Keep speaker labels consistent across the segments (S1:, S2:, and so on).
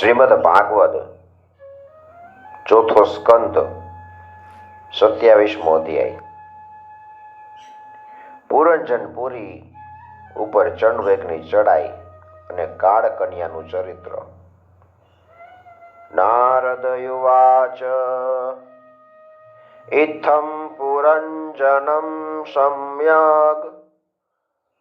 S1: શ્રીમદ ભાગવત ચોથો સ્કંદ, સત્યાવીસમો અધ્યાય. પુરંજન પુરી ઉપર ચંડવેગની ચડાઈ અને કાળ કન્યાનું ચરિત્ર. નારદ યુવાચ ઇથમ પુરંજનમ સમ્યગ,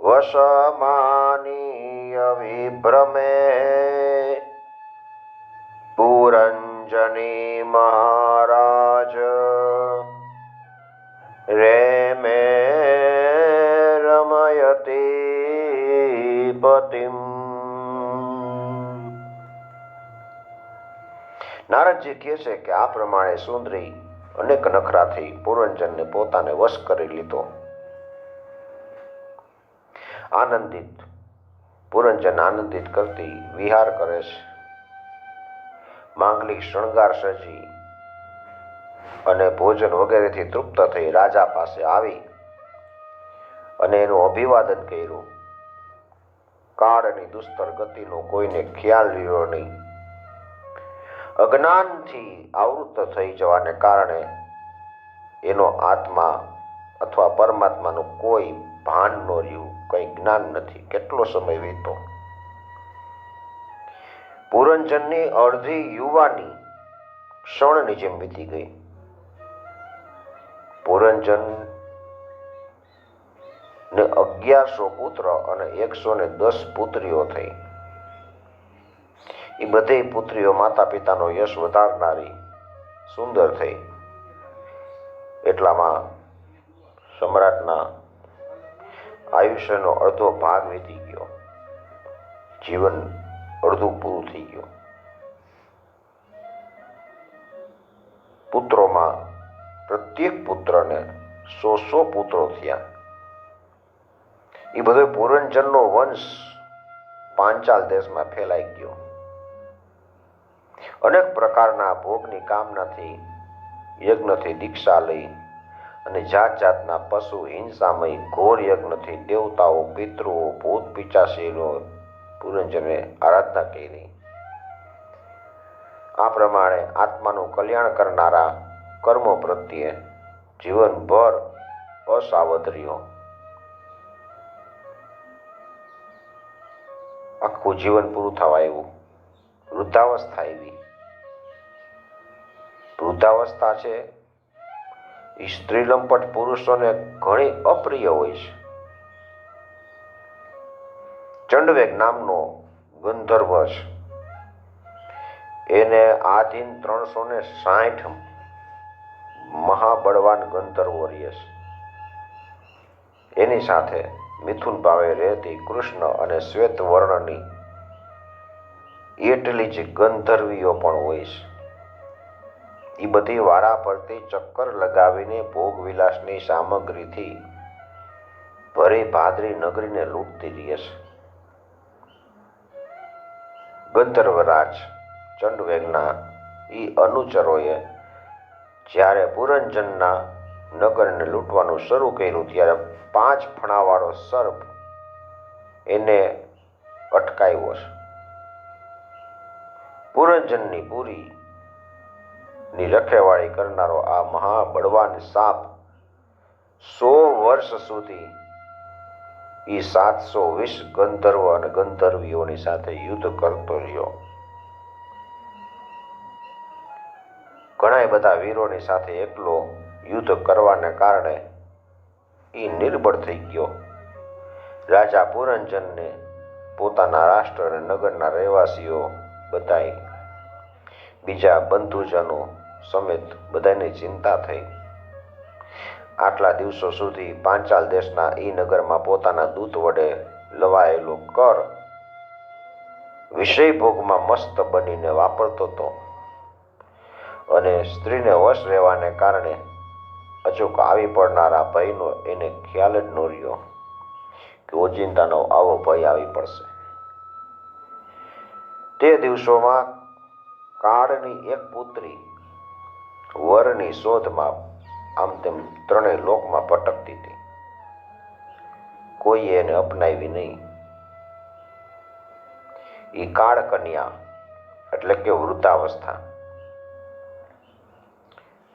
S1: વસમાનીય વિભ્રમે. પુરંજની મહારાજ રેમે રમયતી પતિમ નારદજી કહે છે કે આ પ્રમાણે સુંદરી અનેક નખરાથી પુરંજનને પોતાને વશ કરી લીધો. આનંદિત, પુરંજન આનંદિત કરતી વિહાર કરે છે. માંગલિક શણગાર સજી અને ભોજન વગેરેથી તૃપ્ત થઈ રાજા પાસે આવી અને એનું અભિવાદન કર્યું. કાળની દુસ્તર ગતિનો કોઈને ખ્યાલ રહ્યો નહીં. અજ્ઞાનથી આવૃત્ત થઈ જવાને કારણે એનો આત્મા અથવા પરમાત્માનું કોઈ ભાન ન રહ્યું, કંઈ જ્ઞાન નથી. કેટલો સમય વીતો પુરંજનની અડધી યુવાની ક્ષણની જેમ વીતી ગઈ. પુરંજન ને અગિયારસો પુત્ર અને એકસો ને દસ પુત્રીઓ થઈ. એ બધી પુત્રીઓ માતા પિતાનો યશ વધારનારી સુંદર થઈ. એટલામાં સમ્રાટના આયુષ્યનો અડધો ભાગ વીતી ગયો. જીવન અડધું પૂરું થઈ ગયું. પુત્રોમાં પ્રત્યેક પુત્રને સો સો પુત્રો થયા. એ બધો પુરંજનનો વંશ પાંચાલ દેશમાં ફેલાઈ ગયો. અનેક પ્રકારના ભોગની કામનાથી યજ્ઞથી દીક્ષા લઈ અને જાત જાતના પશુ હિંસામય ઘોર યજ્ઞથી દેવતાઓ, પિતૃઓ ભૂત પિચાસીનો પુરંજને આરાધના કરી. આ પ્રમાણે આત્માનું કલ્યાણ કરનારા કર્મો પ્રત્યે જીવનભર અસાવધ રહ્યો આખું જીવન પૂરું થવા આવ્યું. વૃદ્ધાવસ્થા આવી. વૃદ્ધાવસ્થા છે. એ સ્ત્રીલંપટ પુરુષોને ઘણી અપ્રિય હોય છે. ચંડવેગ નામનો ગંધર્વ છે. એને આધીન ત્રણસો ને સાઠ મહાબળવાન ગંધર્વો રહે છે. એની સાથે મિથુન ભાવે રહેતી કૃષ્ણ અને શ્વેત વર્ણની એટલી જ ગંધર્વીઓ પણ હોય છે. એ બધી વારા પરથી ચક્કર લગાવીને ભોગ વિલાસની સામગ્રીથી ભરી ભાદરી નગરીને લૂંટતી રહે છે. ગંધર્વરાજ ચંડવેગના એ અનુચરોએ જ્યારે પુરંજનના નગરને લૂંટવાનું શરૂ કર્યું ત્યારે પાંચ ફણાવાળો સર્પ એને અટકાવ્યો છે. પુરંજનની પૂરી ની રખેવાળી કરનારો આ મહાબળવાન સાપ સો વર્ષ સુધી એ સાતસો વીસ ગંધર્વ અને ગંધર્વીઓની સાથે યુદ્ધ કરતો રહ્યો. ઘણા બધા વીરોની સાથે એકલો યુદ્ધ કરવાને કારણે એ નિર્બળ થઈ ગયો. રાજા પુરંજનને પોતાના રાષ્ટ્ર અને નગરના રહેવાસીઓ બધાય, બીજા બંધુજનો સમેત બધાની ચિંતા થઈ. આટલા દિવસો સુધી પાંચાલ દેશના ઈ નગરમાં પોતાના દૂત વડે લવાયેલો કર વિષય ભોગમાં મસ્ત બનીને વાપરતો હતો અને સ્ત્રીને વશ રહેવાને કારણે અચૂક આવી પડનારા ભયનો એને ખ્યાલ જ ન રહ્યો કે ઓચિંતાનો આવો ભય આવી પડશે. તે દિવસોમાં કાળની એક પુત્રી વરની શોધમાં આમ તેમ ત્રણેય લોકમાં ભટકતી હતી. કોઈએ એને અપનાવી નહીં. એ કાળ કન્યા એટલે કે વૃદ્ધાવસ્થા.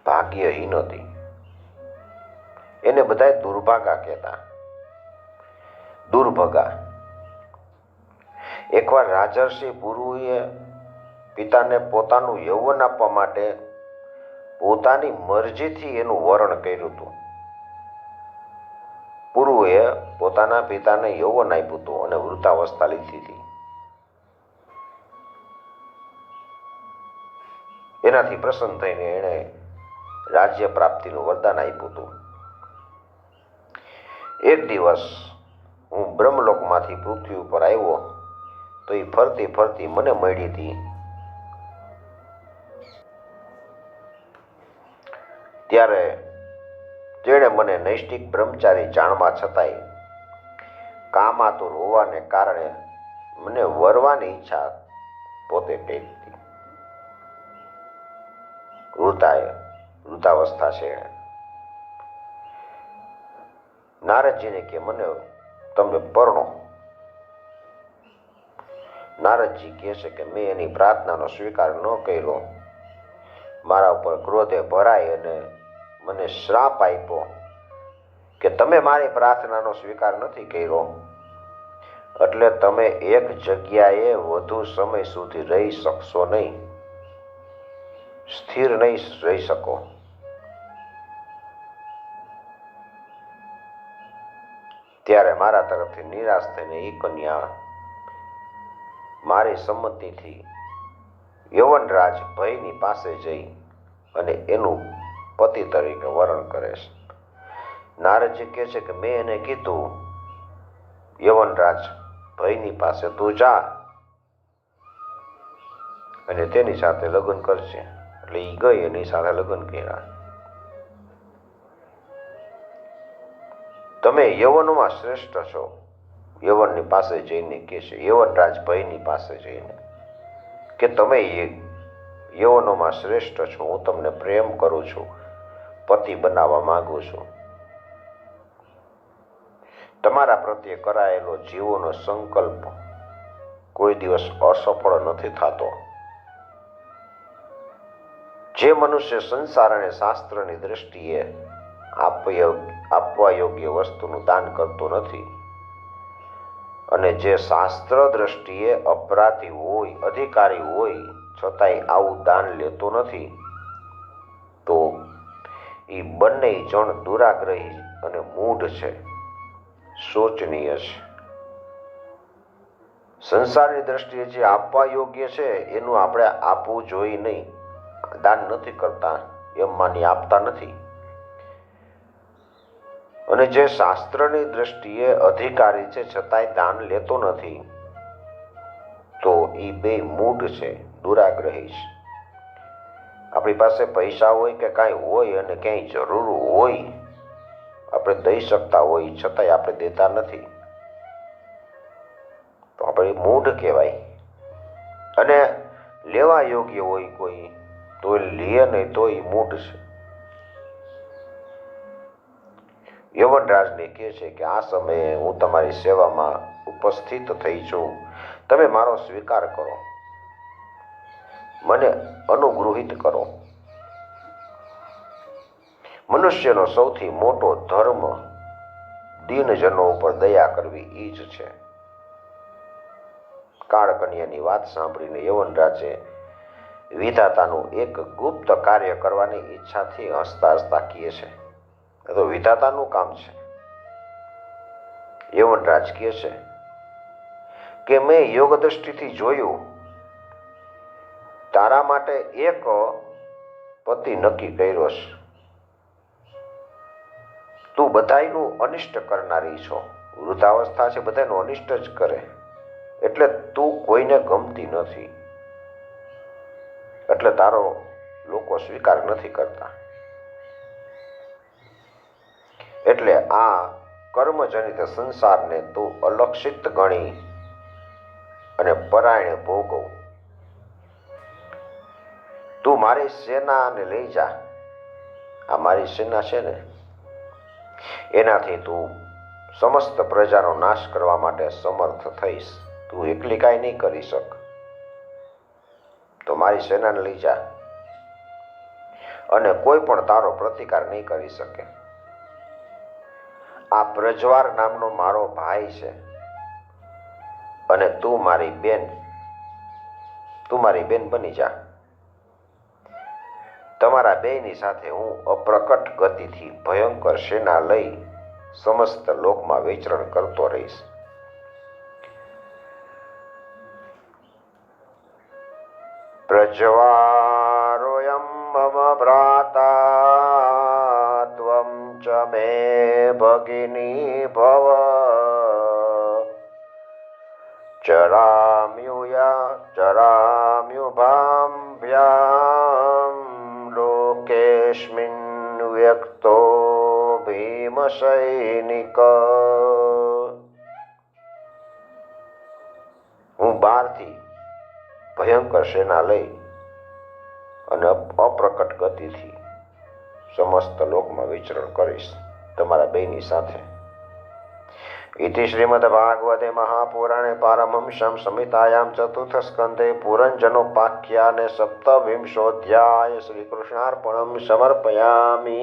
S1: ભાગ્યહીન હતી. એને બધાય દુર્ભાગા કહેતા. દુર્ભગા. એકવાર રાજર્ષિ ગુરુએ પિતાને પોતાનું યૌવન આપવા માટે પોતાની મરજીથી એનું વરણ કર્યું હતું. પુરુએ પોતાના પિતાને યૌવન આપ્યું હતું અને વૃદ્ધાવસ્થા લીધી હતી. એનાથી પ્રસન્ન થઈને એણે રાજ્ય પ્રાપ્તિનું વરદાન આપ્યું હતું. એક દિવસ હું બ્રહ્મલોકમાંથી પૃથ્વી ઉપર આવ્યો, તો એ ફરતી ફરતી મને મળી હતી ત્યારે તેણે મને નૈષ્ટિક બ્રહ્મચારી જાણવા છતાંય કામાતુર હોવાને કારણે મને વરવાની ઈચ્છા પોતે કરી વૃતાએ વૃદ્ધાવસ્થા છે. નારદજીને કે, મને તમે પરણો. નારદજી કહે છે કે, મેં એની પ્રાર્થનાનો સ્વીકાર ન કર્યો. મારા ઉપર ક્રોધે ભરાય અને મને શ્રાપ આપ્યો કે તમે મારી પ્રાર્થનાનો સ્વીકાર નથી કર્યો. એટલે તમે એક જગ્યાએ વધુ સમય સુધી રહી શકશો નહીં. સ્થિર નહીં રહી શકો. ત્યારે મારા તરફથી નિરાશ થઈને એ કન્યા મારી સંમતિથી યવનરાજ ભયની પાસે જઈ અને એનું પતિ તરીકે વરણ કરે છે. નારદજી કહે છે કે મેં એને કીધું, યવનરાજ, ભયની પાસે તું જા. અને તેની સાથે લગ્ન કરશે એટલે એ ગઈ એની સાથે લગ્ન કર્યા. તમે યવનમાં શ્રેષ્ઠ છો. યવનની પાસે જઈને કે છે, યવનરાજ ભયની પાસે જઈને કે તમે યવનોમાં શ્રેષ્ઠ છો, હું તમને પ્રેમ કરું છું. પતિ બનાવવા માંગુ છું. તમારા પ્રત્યે કરાયેલો જીવોનો સંકલ્પ કોઈ દિવસ અસફળ નથી થતો. જે મનુષ્ય સંસાર અને શાસ્ત્રની દ્રષ્ટિએ આપવા યોગ્ય વસ્તુનું દાન કરતો નથી અને જે શાસ્ત્ર દ્રષ્ટિએ અપરાધી હોય, અધિકારી હોય, છતાંય આવું દાન લેતો નથી એ બંને જણ દુરાગ્રહી અને મૂઢ છે. શોચનીય છે. સંસારની દ્રષ્ટિએ જે આપવા યોગ્ય છે, એનું આપણે આપવું જોઈએ નહીં. દાન નથી કરતા, એમ માની આપતા નથી. અને જે શાસ્ત્રની દ્રષ્ટિએ અધિકારી છે, છતાંય દાન લેતો નથી, તો એ બે મૂઢ છે, દુરાગ્રહી છે. આપણી પાસે પૈસા હોય કે કાંઈ હોય અને ક્યાંય જરૂર હોય, આપણે દઈ શકતા હોય છતાંય આપણે દેતા નથી. તો આપણે મૂઢ કહેવાય. અને લેવા યોગ્ય હોય કોઈ, તો લે નહીં તો એ મૂઢ છે. યવનરાજને કહે છે કે આ સમયે હું તમારી સેવામાં ઉપસ્થિત થઈ છું. તમે મારો સ્વીકાર કરો. મને અનુગૃહિત કરો. મનુષ્યનો સૌથી મોટો ધર્મ દીનજનો ઉપર દયા કરવી એ જ છે. કાળકન્યાની વાત સાંભળીને યવનરાજે વિધાતાનું એક ગુપ્ત કાર્ય કરવાની ઈચ્છાથી હસતા હસતા કહે છે. એ તો વિધાતાનું કામ છે. યવનરાજ કહે છે કે, મેં યોગ દ્રષ્ટિથી જોયું તારા માટે એક પતિ નક્કી કર્યો તું બધાયનું અનિષ્ટ કરનારી છો. વૃદ્ધાવસ્થા છે બધાનું અનિષ્ટ જ કરે. એટલે તું કોઈને ગમતી નથી. એટલે તારો લોકો સ્વીકાર નથી કરતા. એટલે આ કર્મજનિત સંસારને તું અલક્ષિત ગણી અને પરાયણે ભોગવ. મારી સેનાને લઈ જા. આ મારી સેના છે ને, એનાથી તું સમસ્ત પ્રજાનો નાશ કરવા માટે સમર્થ થઈશ. તું એકલી કાંઈ નહીં કરી શક. તો મારી સેનાને લઈ જા. અને કોઈ પણ તારો પ્રતિકાર નહીં કરી શકે. આ પ્રજવાર નામનો મારો ભાઈ છે. અને તું મારી બેન, તું મારી બેન બની જા. તમારા બેની સાથે હું અપ્રકટ ગતિથી ભયંકર સેના લઈ સમસ્ત લોકમાં વિચરણ કરતો રહીશ. પ્રજવારોયમ મમ ભ્રાતા ત્વમ ચ મે ભગિની ભવ. ચરામ્યુયા ચરામ્યુભાભ્યામ ભીમસૈનિક હું બહારથી ભયંકર સેના લઈ અને અપ્રકટ ગતિથી સમસ્ત લોકમાં વિચરણ કરીશ તમારા બેની સાથે. ઇતિ શ્રીમદ ભાગવતે મહાપુરાણે પારમહંસમ સંહિતાયામ ચતુર્થ સ્કંદે પુરંજનોપાખ્યાને સપ્તવિંશોધ્યાય શ્રી સમર્પયામી સમર્પયામિ.